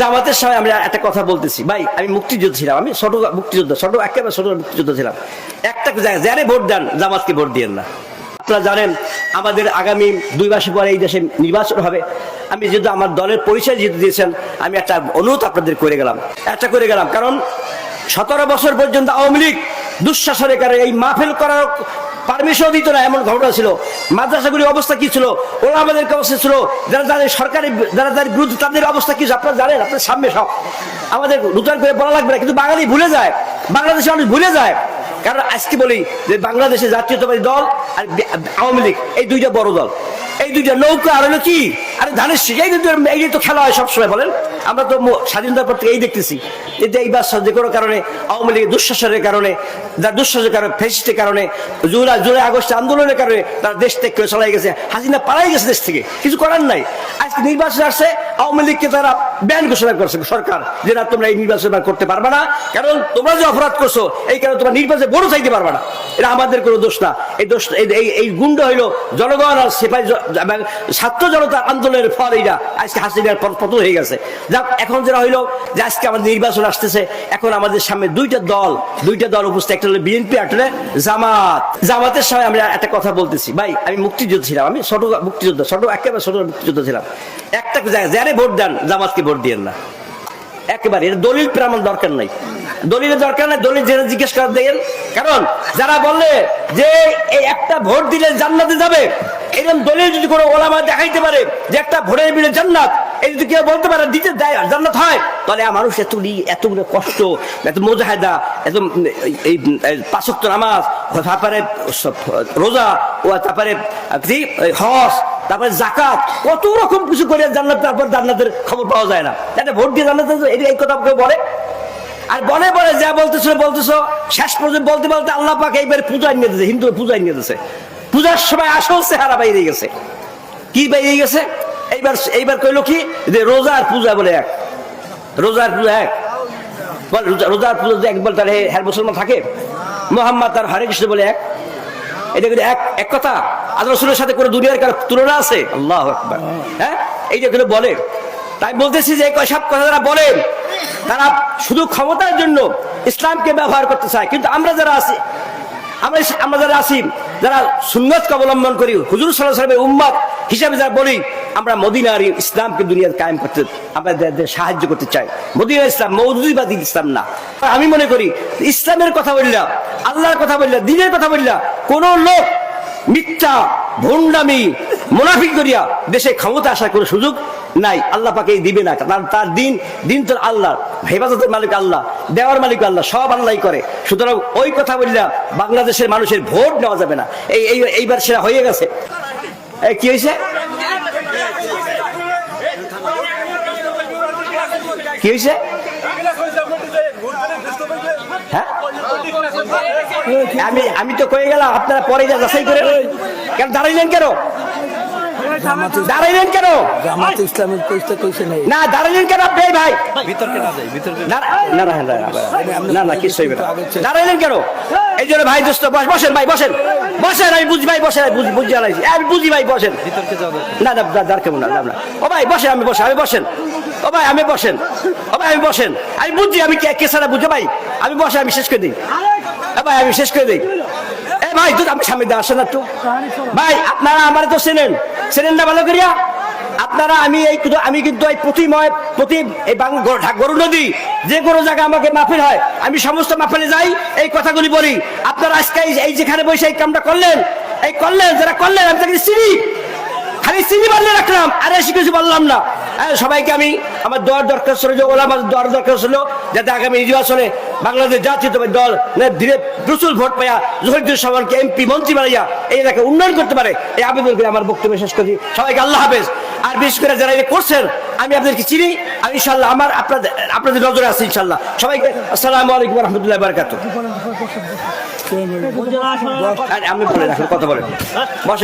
জামাতের সময় আমরা একটা কথা বলতেছি। ভাই, আমি মুক্তিযুদ্ধ ছিলাম, আমি ছোট মুক্তিযোদ্ধা, ছোট, একেবারে ছোট মুক্তিযুদ্ধ ছিলাম। একটা জায়গায় যারে ভোট দেন, জামাতকে ভোট দিয়েন না। আপনারা জানেন, আমাদের আগামী দুই মাস পরে এই দেশে নির্বাচন হবে। আমি যেহেতু আমার দলের পরিচয় যেহেতু দিয়েছেন, আমি একটা অনুরোধ আপনাদের করে গেলাম। একটা করে গেলাম, কারণ সতেরো বছর পর্যন্ত আওয়ামী লীগ দুঃশাসনের কারণে এই মাহফিল করার পারমিশন দিত না, এমন ঘটনা ছিল। মাদ্রাসাগুলির অবস্থা কি ছিল? ওরা আমাদের অবস্থা ছিল? যারা যাদের সরকারি, যারা যাদের বিরুদ্ধে, তাদের অবস্থা কি? আপনারা জানেন আপনার সামনে সব। আমাদের নূতন করে বলা লাগবে না, কিন্তু বাঙালি ভুলে যায়। বাংলাদেশে মানুষ ভুলে যায়। কারণ আজকে বলি যে বাংলাদেশের জাতীয়তাবাদী দল আর আওয়ামী লীগ, এই দুইটা বড় দল। এই দুইটা নৌকা আর হলো কি? আরে ধানের এই দুটো এই তো খেলা হয় সবসময়, বলেন? আমরা তো স্বাধীনতার পর থেকে এই দেখতেছি যে এই বাস যে কোনো কারণে, আওয়ামী লীগের দুঃশাসনের কারণে, যার দুঃশাসনের কারণে ফেসিস্টের কারণে, জুলাই জুলাই, আগস্ট আন্দোলনের কারণে তারা দেশ থেকে করে চলাই গেছে। হাসিনা পালাই গেছে দেশ থেকে, কিছু করার নাই। আজকে নির্বাচন আসছে, আওয়ামী লীগকে তারা ব্যান ঘোষণা করছে সরকার যে না, তোমরা এই নির্বাচন করতে পারবে না, কারণ তোমরা যে অপরাধ করছ, এই কারণে তোমরা নির্বাচনে বড় চাইতে পারবে না। এটা আমাদের কোনো দোষ না। এই দোষ এই- গুন্ড হইল জনগণ আর এবং ছাত্র জনতার আন্দোলনের ফল এইটা আজকে হাসিনার পর- পতন হয়ে গেছে। যাক, এখন যেটা হইল যে আজকে আমাদের নির্বাচন আসতেছে, এখন আমাদের সামনে দুইটা দল দুইটা দল উপস্থিত, একটা হলো বিএনপি একটা জামাত। জামাতের সময় আমরা একটা কথা বলতেছি। ভাই, আমি মুক্তিযুদ্ধ ছিলাম, আমি ছোট মুক্তিযোদ্ধা, ছোট, একেবারে ছোট মুক্তিযোদ্ধা ছিলাম। একটা জায়গায় যারে ভোট দেন, জামাতকে ভোট দিয়েন না। একেবারে, এটা দলিল প্রামাণ দরকার নাই। দলিলের দরকার নাই, দলিল জেনে জিজ্ঞেস করার দেখেন কারণ, যারা বললে যে এই একটা ভোট দিলে জান্নাতে যাবে এরকম দলিল যদি কোনো ওলামা দেখাইতে পারে যে একটা ভোটের বিলে জান্নাত, এই যদি কেউ বলতে পারে দিতে দেয় জান্নাত হয়, তাহলে মানুষ এত এতগুলো কষ্ট, এত মোজাহেদা, এত এই পাঁচক্ত নামাজ, তারপরে রোজা, ও তারপরে হস তারপরে জাকাত কত রকম কিছু করে জান্নাত, তারপর জান্নাতের খবর পাওয়া যায় না। তাহলে ভোট দিয়ে জান্নাত এই কথা কেউ বলে? আর বলে বলে, যা বলতেছো বলতেছো, শেষ পর্যন্ত বলতে বলতে আল্লাহ পাক এইবার পূজা নিয়ে দিয়েছে হিন্দু পূজা নিয়ে দিয়েছে। পূজার সময় আসল চেহারা বাইরে গেছে। কি বাইরে গেছে? এইবার এইবার কইলো কি? যে রোজার পূজা বলে এক। রোজার পূজা এক। রোজার পূজা এক তাহলে হ্যার মুসলমান থাকে? মোহাম্মদ তার হরে কৃষ্ণ বলে এক। এটা কিন্তু এক এক কথা। আল্লাহ রসুলের সাথে কোনো দুনিয়ার কারও তুলনা আছে? আল্লাহ হ্যাঁ? এই যেগুলো বলে। তাই বলতেছি যে সব কথা যারা বলেন তারা শুধু ক্ষমতার জন্য ইসলামকে ব্যবহার করতে চায়। কিন্তু আমরা যারা আছি আমরা আমরা যারা আছি, যারা সুন্নতকে অবলম্বন করি, হুজুর সাল্লাহ সাল্লামের উম্মত হিসাবে যারা বলি, আমরা মদিনার ইসলামকে দুনিয়ার কায়েম করতে আমরা সাহায্য করতে চাই। মদিনা ইসলাম মৌদুদিবাদী ইসলাম না। আমি মনে করি, ইসলামের কথা বললাম আল্লাহর কথা বললাম দিনের কথা বললাম কোন লোক মিথ্যা, ভণ্ডামি, মুনাফিক করিয়া দেশে ক্ষমতা আসার কোনো সুযোগ নাই। আল্লাহ পাকে দিবে না। কারণ তার দিন দিন তোর আল্লাহ হেফাজতের মালিক আল্লাহ, দেওয়ার মালিক আল্লাহ, সব আল্লাহই করে। সুতরাং ওই কথা বললাম বাংলাদেশের মানুষের ভোট নেওয়া যাবে না। এই এই, এইবার সেটা হয়ে গেছে। কি হয়েছে? কি হয়েছে? হ্যাঁ? আমি আমি তো কয়ে গেলাম, আপনারা পরে যা যাচাই করে কেন দাঁড়াইলেন কেন? দাঁড়াইলেন কেন জামাত ইসলামের পরিচয় কইছে নাই না দাঁড়াইলেন কেন আপনি ভাই বিতর্কে না যাই বিতর্কে না না না না, না, না না কিছু হইবে না দাঁড়াইলেন কেন এই জন্য ভাই দোস্ত বস বসেন ভাই বসেন বসেন আমি বুঝি ভাই বসেন আমি বুঝি বুঝি আলাইছি আমি বুঝি ভাই বসেন বিতর্কে না না দা- দাঁড় কেমন না না, ও ভাই বসেন আমি বসেন আমি বসেন ও ভাই আমি বসেন ও ভাই আমি বসেন আমি বুঝছি আমি কে কেসারা বুঝো ভাই আমি বসে আমি শেষ করে দিই ভাই আমি শেষ করে দিই ভাই তুই আমি সামনে আসেন না তো ভাই, আপনারা আমার তো চেনেন। চেনেন না ভালো করিয়া? আপনারা, আমি এই আমি কিন্তু এই প্রতিময় প্রতি এই গরু নদী, যে কোনো জায়গায় আমাকে মাহফিল হয়, আমি সমস্ত মাহফিলে যাই, এই কথাগুলি বলি। আপনারা আজকে এই- যেখানে বসে এই কামটা করলেন, এই করলেন, যারা করলেন, আমি তাকে চিনি। খালি চিনি বানিয়ে রাখলাম, আর এসে কিছু বললাম না। সবাইকে আমি আমার দোয়ার দরকার ছিল যে ওলা আমার দোয়ার দরকার ছিল যাতে আগামী নির্বাচনে বাংলাদেশ জাতীয়তাবাদী দল মানে ধীরে প্রচুর ভোট পাইয়া জহিরুদ্দিন সামানকে এমপি মন্ত্রী বানাইয়া এই এলাকায় উন্নয়ন করতে পারে এই আবেদন করে আমার বক্তব্য শেষ করি সবাইকে আল্লাহ হাফেজ। আর বিশেষ করে যারা এটা করছেন আমি আপনাদেরকে চিনি আমি ইনশাল্লাহ আমার আপনাদের আপনাদের নজরে আছে ইনশাল্লাহ সবাইকে আসসালামু আলাইকুম রহমতুল্লাহ বারকাত আমি বলে রাখুন কথা বলেন।